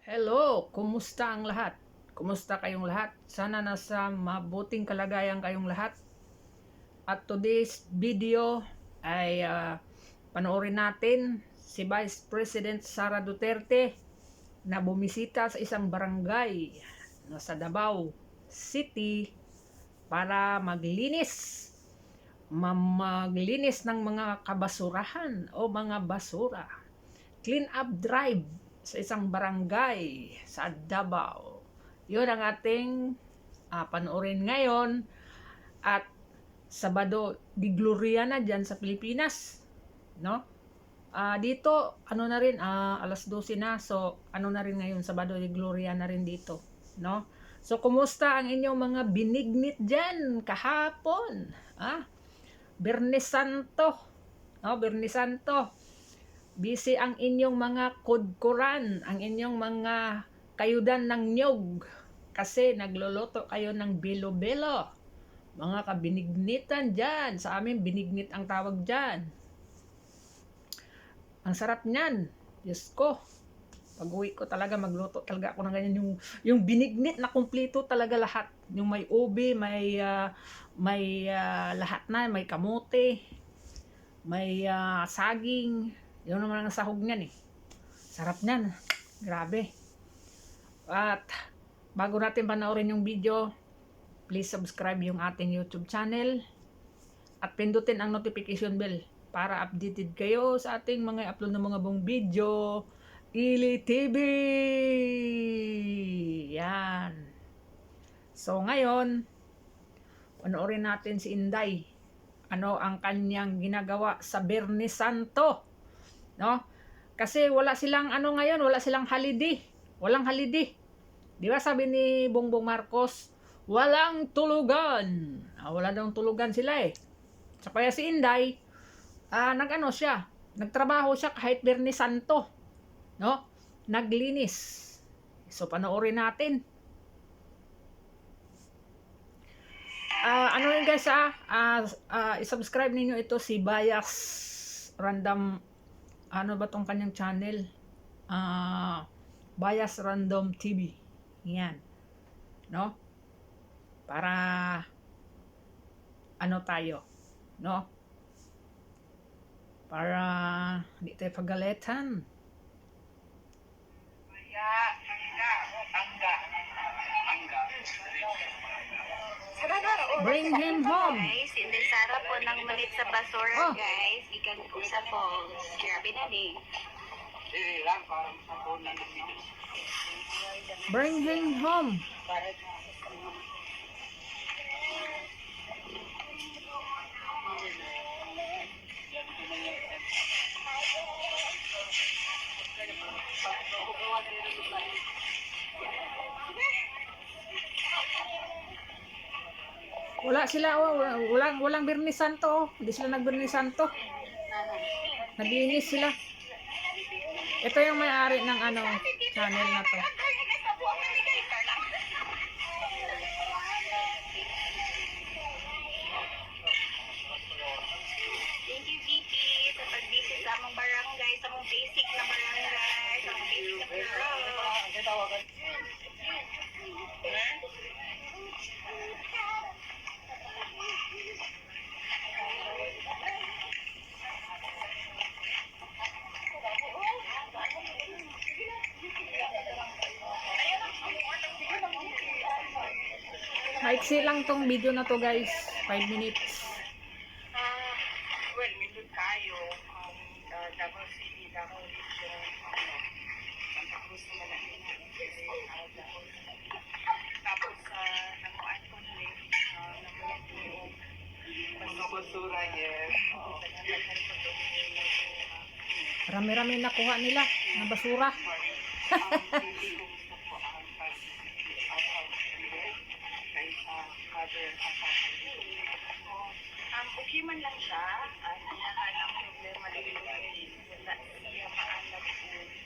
Hello, kumusta ang lahat? Kumusta kayong lahat? Sana nasa mabuting kalagayan kayong lahat. At today's video ay ah, panoorin natin si Vice President Sara Duterte na bumisita sa isang barangay na sa Davao City para maglinis ma- maglinis ng mga kabasurahan o mga basura. Clean up drive sa isang barangay sa Davao. Yun ang ating ah, panoorin ngayon at Sabado di Gloria na dyan sa Pilipinas. No? Ah, dito, ano na rin, ah, alas 12 na. So, ano na rin ngayon, Sabado di Gloria na rin dito. No? So, kumusta ang inyong mga binignit dyan kahapon? Ah, Bernes Santo. No, Bernes Santo. Busy ang inyong mga kudkuran, ang inyong mga kayudan ng nyog. Kasi nagluluto kayo ng bilo-bilo. Mga kabinignitan dyan. Sa amin, binignit ang tawag dyan. Ang sarap niyan. Diyos ko. Pag uwi ko talaga, magluto talaga ako ng ganyan. Yung, yung binignit na kumpleto talaga lahat. Yung may ubi, may, ah, may ah, lahat na. May kamote, may ah, saging. Yun naman ang sahog niyan eh. Sarap niyan. Grabe. At bago natin panoorin yung video, please subscribe yung ating YouTube channel at pindutin ang notification bell para updated kayo sa ating mga upload ng mga buong video. Ili TV! Yan. So ngayon, panoorin natin si Inday. Ano ang kanyang ginagawa sa Bernie Santo. No? Kasi wala silang ano ngayon, wala silang holiday. Walang holiday. Di ba sabi ni Bongbong Marcos, walang tulugan. Ah, wala daw tulugan sila eh. So kaya si Inday, ah, nag-ano siya, nagtrabaho siya kahit Bernie Santo. No? Naglinis. So panoorin natin. Ah, ano yun guys ah, ah, ah, i-subscribe ninyo ito si Bias Random ano ba tong kanyang channel? Ah, Bias Random TV. Yan. No? Para ano tayo, no? Para hindi tayo pagalitan. Bring him home. Guys, hindi Sara po ng malit sa basura, Oh. guys. Ikan po sa falls. Grabe na ni. Bring him home. Wala sila, oh, walang, walang Birni Santo, oh. Hindi sila nag-Birni Santo. Naglinis sila. Ito yung may-ari ng ano, channel na to. Maiksi lang tong video na to guys. 5 minutes. Ah, well, nindot tayo, um, uh, Davao City, Davao Region, Santa Cruz naman ang inaantay, uh, Davao City. Tapos, uh, namuan ko na rin, uh, ko yung yes. Uh, Rami-rami nakuha nila ng basura. um, hindi ko gusto po ang pag-city out of here, kay, uh, father, uh, father. Um, okay man lang siya. At ang problema din wala siya maalam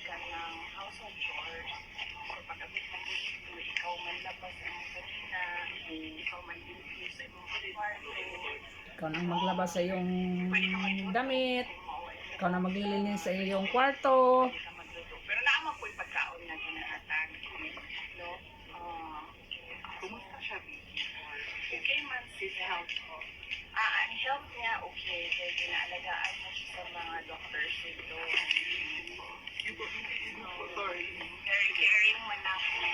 ka ng household chores. So, pag-abot ng gusto, ikaw man labas ang ikaw man limpyo sa imong kwarto. Ikaw nang maglabas sa iyong damit. Ikaw na maglilinis sa iyong kwarto. Pwede ka magluto. Pero naamang po yung pagkaon na ginahata. His health po. Ah, ang health niya, okay. Kaya ginaalagaan mo siya sa mga doctors dito. Sorry. Very caring man ako.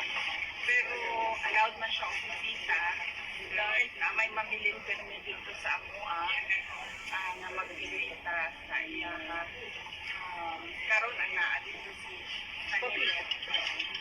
Pero allowed man siya opisita. Dahil na may mabilin permit dito sa amo ah, ah, na magbisita sa iya. Um, karon ang naa dito si kanila.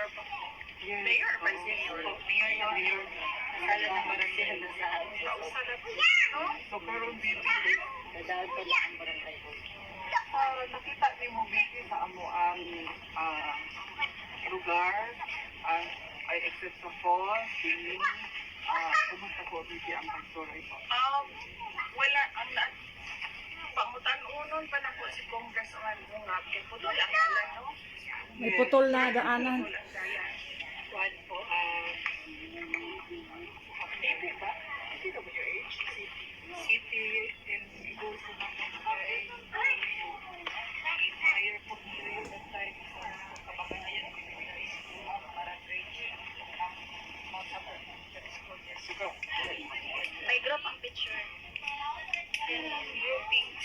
Mayor po. Mayor ba senior? Mayor yung mayor. Kala na barangay na sa kausan na po. No? So, pero hindi Dadaan pa lang ang barangay ko. Uh, nakita ni mo Vicky sa amo ang ah, lugar. Uh, ay exit sa falls, swimming. Ah, kumusta po Vicky ang pagsuray po? Um, wala ang na pangutan unon pa na po si Congressman Bungab kay putol ang dalan no May putol na daanan. City in Cebu sa Mapagay Mayor po nila yung side sa Siguro May group ang picture. groupings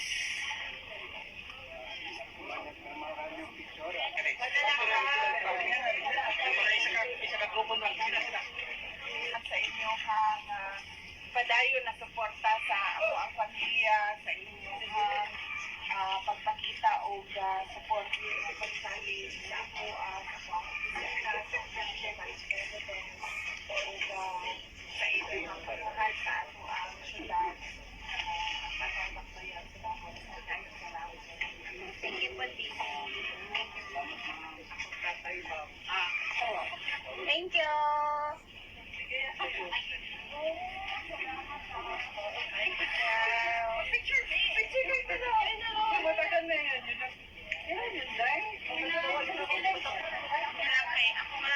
at sa inyo na padayon na suporta sa ako ang pamilya sa inyong uh, pagpakita o uh, support sa pagsali sa ako uh, sa Vice President o uh, sa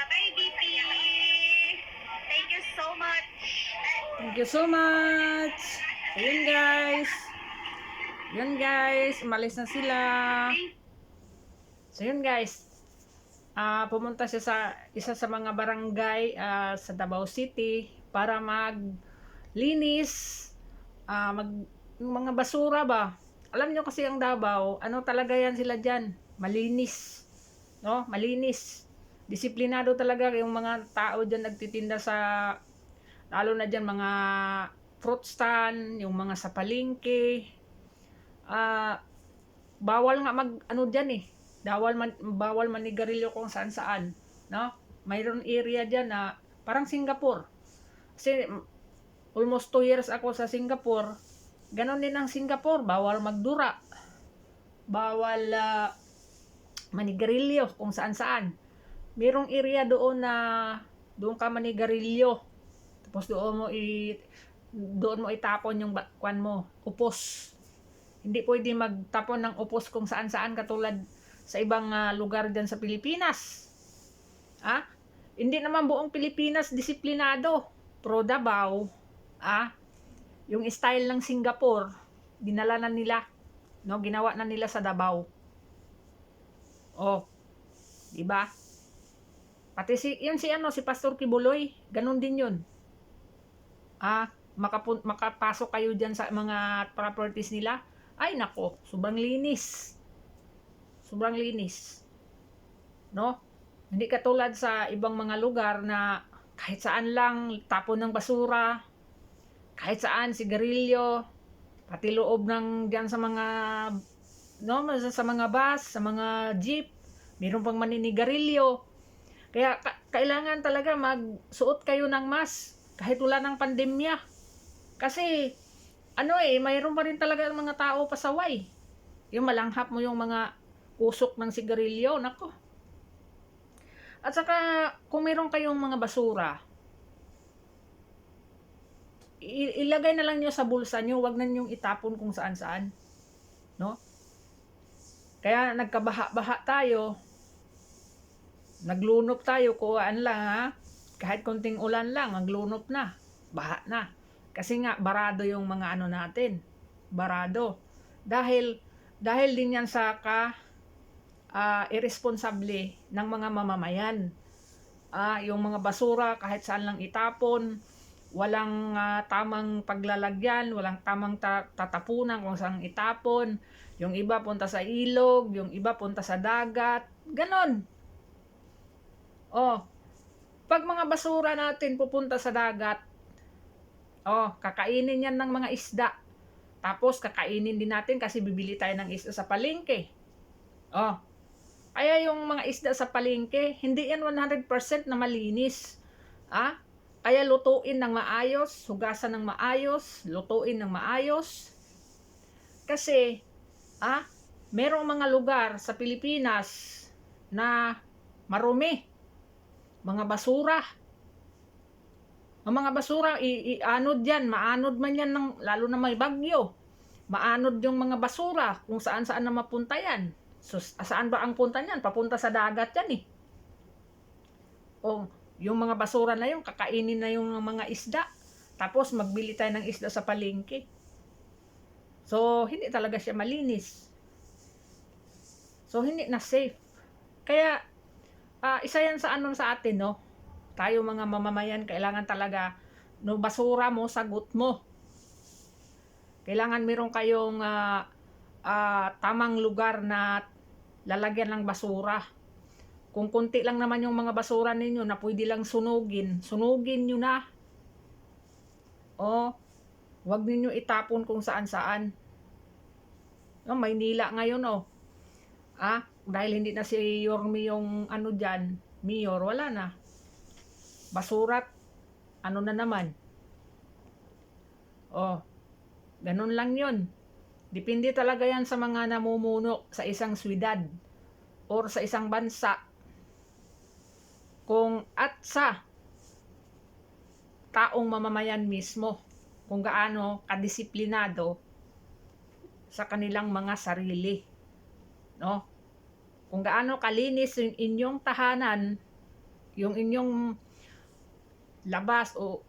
kay DP. Thank you so much. Thank you so much. So, yun guys. Yun guys, umalis na sila. So yun guys. Ah, pumunta siya sa isa sa mga barangay ah, sa Davao City para maglinis ah, mag mga basura ba. Alam nyo kasi ang Davao, ano talaga yan sila diyan? Malinis. No? Malinis. Disiplinado talaga yung mga tao diyan nagtitinda sa lalo na diyan mga fruit stand, yung mga sa palengke. Ah, bawal nga mag ano diyan eh. Bawal man bawal manigarilyo kung saan saan, no? Mayroon area diyan na parang Singapore. Kasi mm, almost 2 years ako sa Singapore. Ganon din ang Singapore, bawal magdura. Bawal ah, manigarilyo kung saan saan. Mayroong area doon na doon ka manigarilyo. Tapos doon mo i doon mo itapon yung kwan mo, upos. Hindi pwede magtapon ng upos kung saan-saan katulad sa ibang ah, lugar diyan sa Pilipinas. Ah? Hindi naman buong Pilipinas disiplinado. Pro Davao, ah, yung style ng Singapore, dinala na nila. No, ginawa na nila sa Davao. Oh. 'Di ba? Pati si yun si ano si Pastor Kibuloy, ganun din 'yun. Ah, makapun- makapasok kayo diyan sa mga properties nila. Ay nako, sobrang linis. Sobrang linis. No? Hindi katulad sa ibang mga lugar na kahit saan lang tapon ng basura, kahit saan sigarilyo, pati loob ng diyan sa mga no, sa mga bus, sa mga jeep, mayroon pang maninigarilyo. Kaya ka- kailangan talaga magsuot kayo ng mask kahit wala ng pandemya. Kasi ano eh, mayroon pa rin talaga ng mga tao pasaway. Yung malanghap mo yung mga usok ng sigarilyo, nako. At saka, kung meron kayong mga basura, ilagay na lang nyo sa bulsa nyo, wag na nyo itapon kung saan-saan. No? Kaya nagkabaha-baha tayo, naglunop tayo, kuhaan lang ha. Kahit konting ulan lang, naglunop na, baha na. Kasi nga, barado yung mga ano natin. Barado. Dahil, dahil din yan sa ka, ah, irresponsable ng mga mamamayan. Ah, yung mga basura kahit saan lang itapon, walang ah, tamang paglalagyan, walang tamang ta- tatapunan kung saan itapon. Yung iba punta sa ilog, yung iba punta sa dagat, ganon. Oh, pag mga basura natin pupunta sa dagat, oh, kakainin yan ng mga isda. Tapos kakainin din natin kasi bibili tayo ng isda sa palengke. Oh, kaya yung mga isda sa palengke, hindi yan 100% na malinis. Ah? Kaya lutuin ng maayos, hugasan ng maayos, lutuin ng maayos. Kasi, ah, merong mga lugar sa Pilipinas na marumi. Mga basura. Ang mga basura, ianod yan, maanod man yan, ng, lalo na may bagyo. Maanod yung mga basura kung saan saan na mapunta yan. So, saan ba ang punta niyan? Papunta sa dagat yan eh. O, yung mga basura na yun, kakainin na yung mga isda. Tapos, magbili tayo ng isda sa palengke. So, hindi talaga siya malinis. So, hindi na safe. Kaya, ah, isa yan sa ano sa atin, no? Tayo mga mamamayan, kailangan talaga, no, basura mo, sagot mo. Kailangan meron kayong ah, ah, tamang lugar na lalagyan ng basura. Kung konti lang naman yung mga basura ninyo na pwede lang sunugin, sunugin nyo na. O, wag ninyo itapon kung saan-saan. No, Maynila ngayon, oh. Ah, dahil hindi na si Yormi yung ano dyan, mayor, wala na. Basurat, ano na naman. Oh, ganun lang yun. Depende talaga yan sa mga namumuno sa isang swidad or sa isang bansa. Kung at sa taong mamamayan mismo, kung gaano kadisiplinado sa kanilang mga sarili. No? Kung gaano kalinis yung inyong tahanan, yung inyong labas o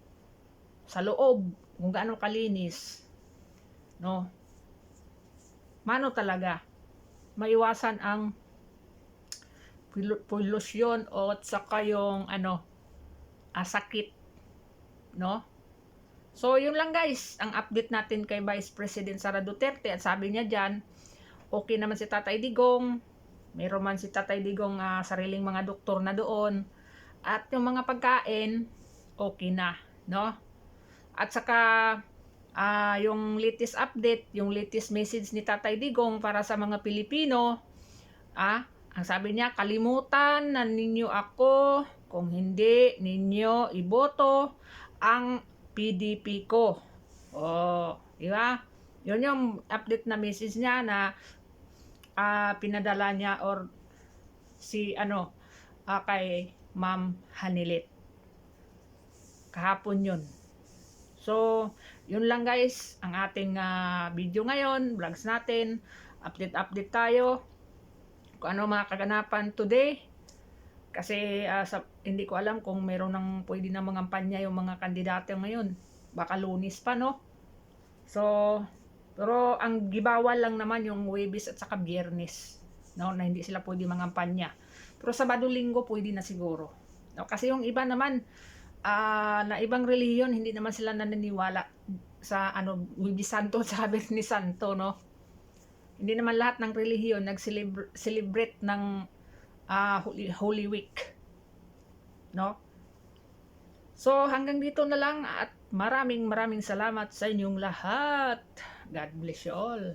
sa loob, kung gaano kalinis, no? Mano talaga, maiwasan ang pol- pollution o at saka yung ano, ah, sakit, no? So, yun lang guys, ang update natin kay Vice President Sara Duterte. At sabi niya dyan, okay naman si Tatay Digong, mayroon man si Tatay Digong ah, sariling mga doktor na doon. At yung mga pagkain, okay na, no? At saka, ah, yung latest update, yung latest message ni Tatay Digong para sa mga Pilipino, ah, ang sabi niya, kalimutan na ninyo ako kung hindi ninyo iboto ang PDP ko. Oh, di ba? Yun yung update na message niya na ah, pinadala niya or si ano ah, kay Ma'am Hanilit. Kahapon yun. So, yun lang guys, ang ating ah, video ngayon, vlogs natin, update-update tayo kung ano mga kaganapan today. Kasi ah, sa, hindi ko alam kung meron ng pwede na mga kampanya yung mga kandidato ngayon. Baka lunis pa, no? So, pero ang gibawal lang naman yung Webis at saka Biyernes. No, na hindi sila pwede mga kampanya. Pero Sabado Linggo pwede na siguro. No, kasi yung iba naman ah, na ibang relihiyon hindi naman sila naniniwala sa ano Webis Santo saka Biyernes Santo, no? Hindi naman lahat ng relihiyon nag-celebrate ng ah, Holy, Holy Week. No? So, hanggang dito na lang at maraming maraming salamat sa inyong lahat. God bless you all.